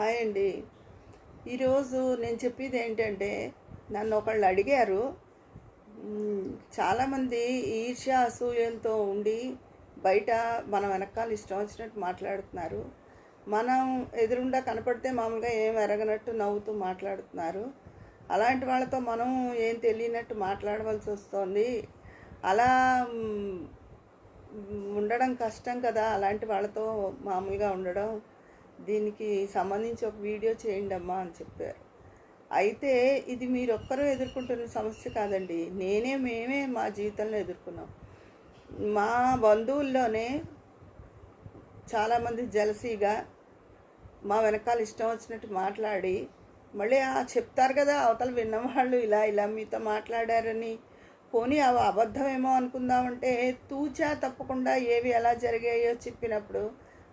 Hi అండి. ఈరోజు నేను చెప్పేది ఏంటంటే నన్ను ఒకళ్ళు అడిగారు. చాలామంది ఈర్ష్య అసూయంతో ఉండి బయట మన వెనకాల ఇష్టం వచ్చినట్టు మాట్లాడుతున్నారు. మనం ఎదురుండా కనపడితే మామూలుగా ఏం ఎరగనట్టు నవ్వుతూ మాట్లాడుతున్నారు. అలాంటి వాళ్ళతో మనం ఏం తెలియనట్టు మాట్లాడవలసి వస్తుంది. అలా ఉండడం కష్టం కదా. అలాంటి వాళ్ళతో మామూలుగా ఉండడం దీనికి సంబంధించి ఒక వీడియో చేయండి అమ్మా అని చెప్పారు. అయితే ఇది మీరు ఒక్కరూ ఎదుర్కొంటున్న సమస్య కాదండి. నేనే మేమే మా జీవితంలో ఎదుర్కొన్నాం. మా బంధువుల్లోనే చాలామంది జలసీగా మా వెనకాల ఇష్టం వచ్చినట్టు మాట్లాడి మళ్ళీ ఆ చెప్తారు కదా అవతల విన్నవాళ్ళు ఇలా ఇలా మీతో మాట్లాడారని. పోనీ అవి అబద్ధమేమో అనుకుందామంటే తూచా తప్పకుండా ఏవి ఎలా జరిగాయో చెప్పినప్పుడు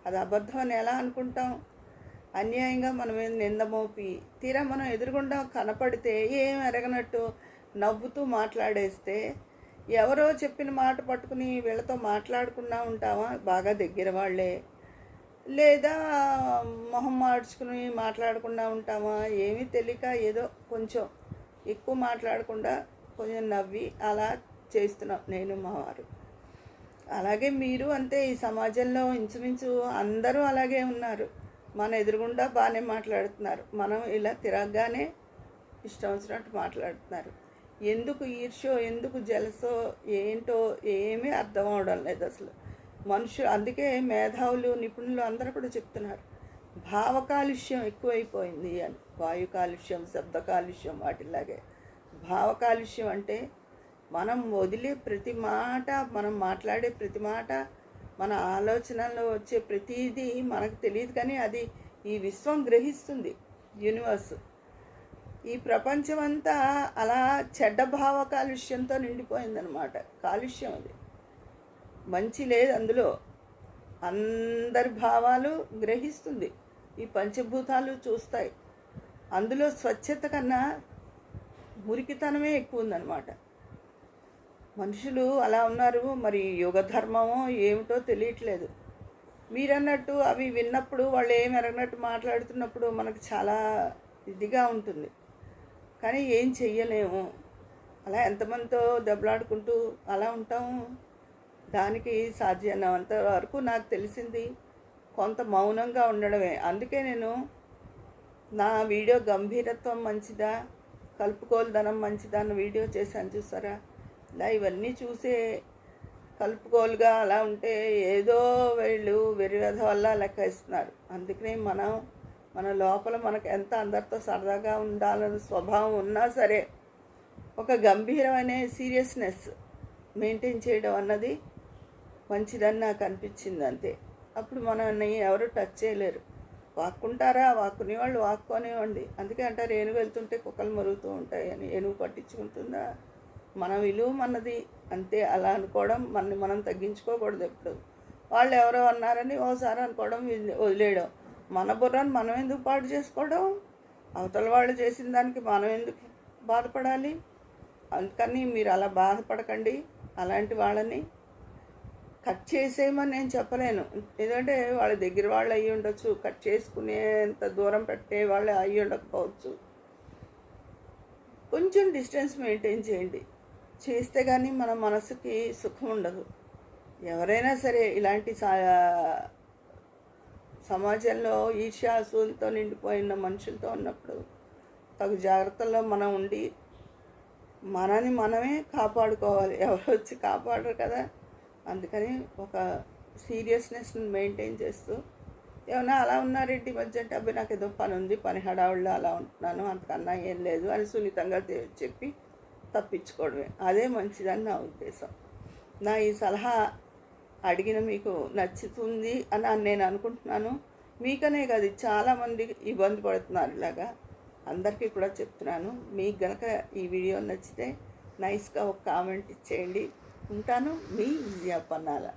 అది అబద్ధం అని ఎలా అనుకుంటాం? అన్యాయంగా మన మీద నింద మోపి తీరా మనం ఎదురుగుండా కనపడితే ఏం ఎరగనట్టు నవ్వుతూ మాట్లాడేస్తే ఎవరో చెప్పిన మాట పట్టుకుని వీళ్ళతో మాట్లాడకుండా ఉంటామా? బాగా దగ్గర వాళ్ళే. లేదా మొహం మార్చుకుని మాట్లాడకుండా ఉంటామా? ఏమీ తెలియక ఏదో కొంచెం ఎక్కువ మాట్లాడకుండా కొంచెం నవ్వి అలా చేస్తున్నాం నేను మా వారు. అలాగే మీరు అంతే ఈ సమాజంలో ఇంచుమించు అందరూ అలాగే ఉన్నారు. మన ఎదురుగుండా బాగానే మాట్లాడుతున్నారు. మనం ఇలా తిరగగానే ఇష్టం వచ్చినట్టు మాట్లాడుతున్నారు. ఎందుకు ఈర్షో ఎందుకు జలసో ఏంటో ఏమీ అర్థం అవడం లేదు అసలు. మనుషులు అందుకే మేధావులు నిపుణులు అందరూ కూడా చెప్తున్నారు. భావ కాలుష్యం ఎక్కువైపోయింది అని. వాయు కాలుష్యం శబ్ద కాలుష్యం వాటిలాగే. భావ కాలుష్యం అంటే మనం వదిలే ప్రతి మాట మనం మాట్లాడే ప్రతి మాట మన ఆలోచనలో వచ్చే ప్రతిదీ మనకు తెలియదు కానీ అది ఈ విశ్వం గ్రహిస్తుంది యూనివర్స్ ఈ ప్రపంచం అంతా అలా చెడ్డ భావ కాలుష్యంతో నిండిపోయిందనమాట కాలుష్యం అది. మంచి లేదు అందులో. అందరి భావాలు గ్రహిస్తుంది. ఈ పంచభూతాలు చూస్తాయి. అందులో స్వచ్ఛత కన్నా మురికితనమే ఎక్కువ ఉందన్నమాట. మనుషులు అలా ఉన్నారు మరి యుగ ధర్మమో ఏమిటో తెలియట్లేదు. మీరన్నట్టు అవి విన్నప్పుడు వాళ్ళు ఏమి ఎరగనట్టు మాట్లాడుతున్నప్పుడు మనకు చాలా ఇదిగా ఉంటుంది. కానీ ఏం చెయ్యలేము. అలా ఎంతమందితో దెబ్బలాడుకుంటూ అలా ఉంటాము? దానికి సాధ్యమైనంత వరకు నాకు తెలిసింది కొంత మౌనంగా ఉండడమే. అందుకే నేను నా వీడియో గంభీరత్వం మంచిదా కలుపుకోలుదనం మంచిదా అన్న వీడియో చేశాను చూసారా? ఇలా ఇవన్నీ చూసే కలుపుకోలుగా అలా ఉంటే ఏదో వీళ్ళు వెరివేధ వల్ల లెక్క ఇస్తున్నారు అందుకనే మనం మన లోపల మనకు ఎంత అందరితో సరదాగా ఉండాలని స్వభావం ఉన్నా సరే ఒక గంభీరమైన సీరియస్నెస్ మెయింటైన్ చేయడం అన్నది మంచిదని నాకు అనిపించింది అంతే. అప్పుడు మనల్ని ఎవరు టచ్ చేయలేరు. వాక్కుంటారా? వాక్కునే వాళ్ళు వాక్కోనివ్వండి. అందుకే అంటారు ఏనుగు వెళ్తుంటే కుక్కలు మరుగుతూ ఉంటాయి అని ఏనుగు పట్టించుకుంటుందా? మన విలువ మనది అంతే అలా అనుకోవడం మనని మనం తగ్గించుకోకూడదు ఎప్పుడు. వాళ్ళు ఎవరో అన్నారని ఓసారి అనుకోవడం వదిలేయడం. మన బుర్రను మనం ఎందుకు పాడు చేసుకోవడం? అవతల వాళ్ళు చేసిన దానికి మనం ఎందుకు బాధపడాలి? అందుకని మీరు అలా బాధపడకండి. అలాంటి వాళ్ళని కట్ చేసేయమని నేను చెప్పలేను. ఎందుకంటే వాళ్ళ దగ్గర వాళ్ళు అయ్యి ఉండొచ్చు. కట్ చేసుకునేంత దూరం పెట్టే వాళ్ళు అయ్యి ఉండకపోవచ్చు. కొంచెం డిస్టెన్స్ మెయింటైన్ చేయండి. చేస్తే కానీ మన మనసుకి సుఖం ఉండదు. ఎవరైనా సరే ఇలాంటి సా సమాజంలో ఈర్ష్యాసులతో నిండిపోయిన మనుషులతో ఉన్నప్పుడు తగు జాగ్రత్తల్లో మనం ఉండి మనని మనమే కాపాడుకోవాలి. ఎవరు వచ్చి కాపాడరు కదా? అందుకని ఒక సీరియస్నెస్ని మెయింటైన్ చేస్తూ ఏమన్నా అలా ఉన్నారేంటి మధ్య అంటే అబ్బాయి నాకు ఏదో పని ఉంది పని హడావుళ్ళు అలా ఉంటున్నాను అంతకన్నా ఏం లేదు అని సున్నితంగా చెప్పి తప్పించుకోవడమే. అదే మంచిదని నా ఉద్దేశం. నా ఈ సలహా అడిగిన మీకు నచ్చుతుంది అని నేను అనుకుంటున్నాను. మీకనే కాదు చాలామంది ఇబ్బంది పడుతున్నారు ఇలాగా. అందరికీ కూడా చెప్తున్నాను. మీకు గనక ఈ వీడియో నచ్చితే నైస్గా ఒక కామెంట్ ఇచ్చేయండి. ఉంటాను మీ విజయ పన్నాల